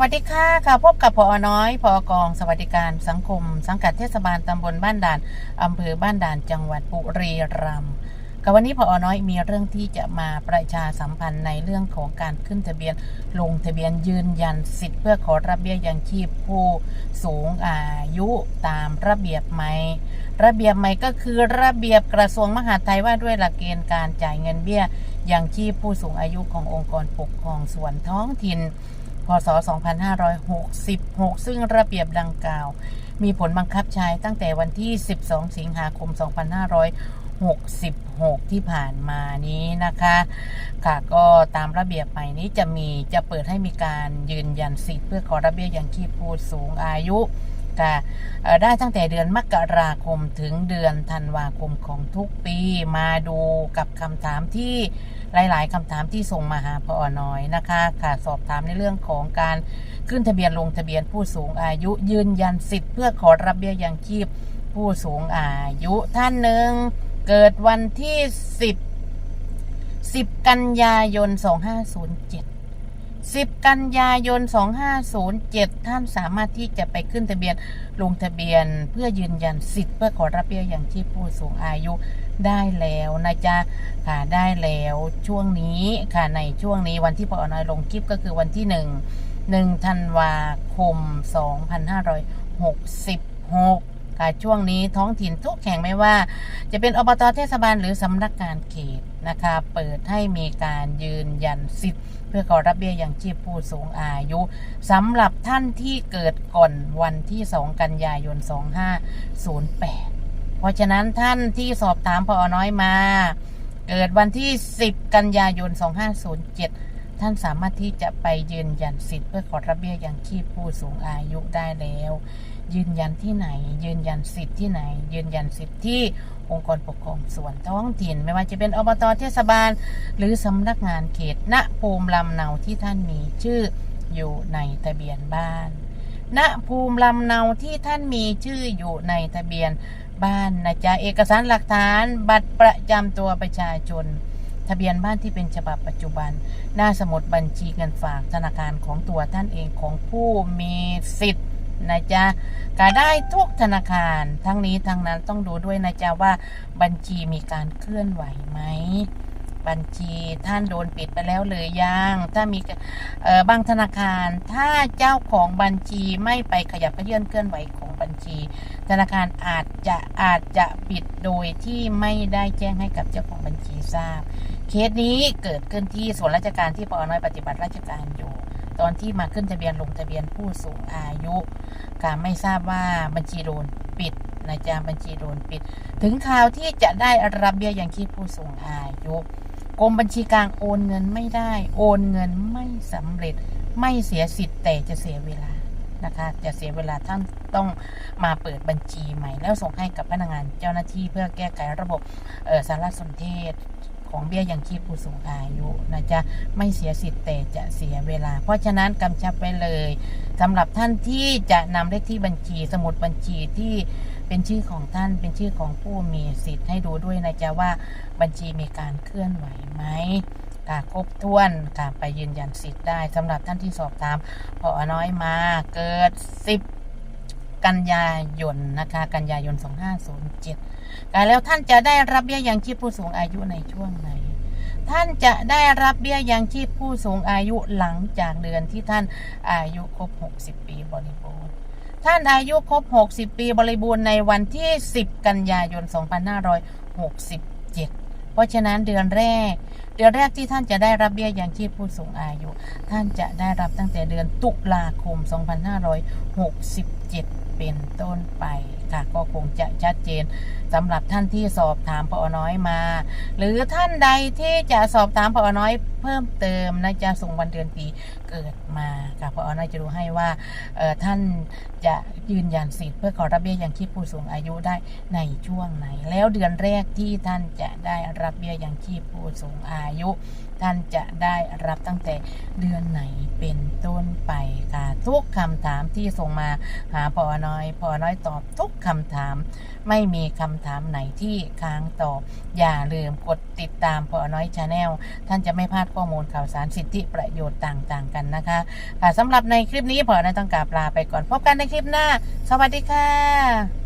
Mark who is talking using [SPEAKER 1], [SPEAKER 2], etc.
[SPEAKER 1] วัสดีค่ะค่ะพบกับพอน้อยพอกอง สวัสดิการสังคม สังกัดเทศบาลตำบลบ้านด่านอำเภอบ้านด่านจังหวัดบุรีรัมย์กับวันนี้พอน้อยมีเรื่องที่จะมาประชาสัมพันธ์ในเรื่องของการขึ้นทะเบียน ลงทะเบียนยืนยันสิทธิ์เพื่อขอรับเบี้ยยังชีพผู้สูงอายุตามระเบียบใหม่ระเบียบใหม่ก็คือระเบียบกระทรวงมหาดไทยว่าด้วยหลักเกณฑ์การจ่ายเงินเบี้ยยังชีพผู้สูงอายุขององค์กรปกครองส่วนท้องถิ่น พศ 2566 ซึ่งระเบียบดังกล่าว มีผลบังคับใช้ตั้งแต่วันที่ 12 สิงหาคม 2566 ที่ผ่านมานี้นะคะ ค่ะก็ตามระเบียบใหม่นี้จะมีจะเปิดให้มีการยืนยันสิทธิ์เพื่อขอระเบียบยังชีพผู้สูงอายุ ค่ะได้ตั้งแต่เดือนมกราคมถึงเดือนธันวาคมของทุกปีมาดูกับคำถามที่หลาย ๆคำถามที่ส่งมาหาพอน้อยนะคะค่ะสอบถามในเรื่องของการขึ้นทะเบียนลงทะเบียนผู้สูงอายุยืนยันสิทธิ์เพื่อขอรับเบี้ยยังชีพผู้สูงอายุท่านหนึ่งเกิดวันที่ 10 10 กันยายน 2507 10 กันยายน 2507 ท่านสามารถที่จะไปขึ้นทะเบียนลงทะเบียนเพื่อยืนยันสิทธิ์เพื่อขอรับเบี้ยอย่างชีพผู้สูงอายุได้แล้วนะจ๊ะค่ะได้แล้วช่วงนี้ค่ะในช่วงนี้วันที่พอน้อยลงคลิปก็คือวันที่ 1 1ธันวาคม 2566ค่ะช่วงนี้ท้องถิ่นทุกแห่งไม่ว่า จะเป็นอบตเทศบาลหรือสำนักงานเขต นะคะ เปิดให้มีการยืนยันสิทธิ์ เพื่อขอรับเบี้ยยังชีพผู้สูงอายุสำหรับท่านที่เกิดก่อนวันที่ 2 กันยายน 2508 เพราะฉะนั้นท่านที่สอบถามพอน้อยมา เกิดวันที่ 10 กันยายน 2507 ท่านสามารถที่จะไปยืนยันสิทธิ์เพื่อขอรับเบี้ยยังชีพผู้สูงอายุได้แล้ว ยืนยันที่ไหน ยืนยันสิทธิ์ที่ไหน ยืนยันสิทธิ์ที่องค์กรปกครองส่วนท้องถิ่น ไม่ว่าจะเป็นอบตเทศบาล หรือสำนักงานเขตณภูมิลำเนาที่ท่านมีชื่ออยู่ในทะเบียนบ้านณภูมิลำเนาที่ท่านมีชื่ออยู่ในทะเบียนบ้านนะจ๊ะเอกสารหลักฐาน บัตรประจำตัวประชาชน ทะเบียนบ้านที่เป็นฉบับปัจจุบัน หน้าสมุดบัญชีเงินฝากธนาคารของตัวท่านเองของผู้มีสิทธิ์นะจ๊ะก็ได้ทุกธนาคาร ทั้งนี้ทั้งนั้นต้องดูด้วยนะจ๊ะว่าบัญชีมีการเคลื่อนไหวไหมบัญชีท่านโดนปิดไปแล้วหรือยัง ถ้ามีเอ่อบางธนาคาร ถ้าเจ้าของบัญชีไม่ไปขยับเยื่อนเคลื่อนไหวของบัญชี ธนาคารอาจจะอาจจะปิดโดยที่ไม่ได้แจ้งให้กับเจ้าของบัญชีทราบ เคสนี้เกิดขึ้นที่ส่วนราชการที่ปอน้อยปฏิบัติราชการอยู่ ตอนที่มาขึ้นทะเบียนลงทะเบียนผู้สูงอายุการไม่ทราบว่าบัญชีโดนปิดนะจ๊ะบัญชีโดนปิด ถึงข่าวที่จะได้รับเบี้ยยังชีพผู้สูงอายุกรมบัญชีกลางโอนเงินไม่ได้ โอนเงินไม่สำเร็จไม่เสียสิทธิ์แต่จะเสียเวลานะคะ จะเสียเวลาท่านต้องมาเปิดบัญชีใหม่ แล้วส่งให้กับพนักงานเจ้าหน้าที่เพื่อแก้ไขระบบสารสนเทศ ของเบี้ยยังชีพผู้สูงอายุนะจ๊ะไม่เสียสิทธิ์แต่จะเสียเวลา เพราะฉะนั้นกำชับไว้เลยสำหรับท่านที่จะนำเลขที่บัญชีสมุดบัญชีที่เป็นชื่อของท่านเป็นชื่อของผู้มีสิทธิ์ให้ดูด้วยนะจ๊ะว่าบัญชีมีการเคลื่อนไหวไหมค่ะครบถ้วนค่ะไปยืนยันสิทธิ์ได้สำหรับท่านที่สอบถามพอน้อยมาเกิด 10 กันยายนนะคะ กันยายน 2507ค่ะแล้วท่านจะได้รับเบี้ยยังชีพผู้สูงอายุในช่วงไหน ท่านจะได้รับเบี้ยยังชีพผู้สูงอายุหลังจากเดือนที่ท่านอายุครบ 60 ปีบริบูรณ์ ท่านอายุครบ 60 ปีบริบูรณ์ในวันที่ 10 กันยายน 2567 เพราะฉะนั้นเดือนแรก เดือนแรกที่ท่านจะได้รับเบี้ยยังชีพผู้สูงอายุ ท่านจะได้รับตั้งแต่เดือนตุลาคม 2567 เป็นต้นไปค่ะก็คงจะชัดเจนสำหรับท่านที่สอบถามพอน้อยมา หรือท่านใดที่จะสอบถามพอน้อยเพิ่มเติมนะจะส่งวันเดือนปีเกิดมาค่ะพอน้อยจะดูให้ว่าท่านจะยืนยันสิทธิ์เพื่อขอรับเบี้ยยังชีพผู้สูงอายุได้ในช่วงไหน แล้วเดือนแรกที่ท่านจะได้รับเบี้ยยังชีพผู้สูงอายุ ท่านจะได้รับตั้งแต่เดือนไหนเป็นต้นไปค่ะทุกคำถามที่ส่งมาหาพอน้อยพอน้อยตอบทุกคำถาม ไม่มีคำถามไหนที่ค้างตอบอย่าลืมกดติดตามพอน้อยชาแนลท่านจะไม่พลาดข้อมูลข่าวสารสิทธิประโยชน์ต่าง ๆ กันนะคะค่ะสำหรับในคลิปนี้พอนะต้องกราบลาไปก่อนพบกันในคลิปหน้า สวัสดีค่ะ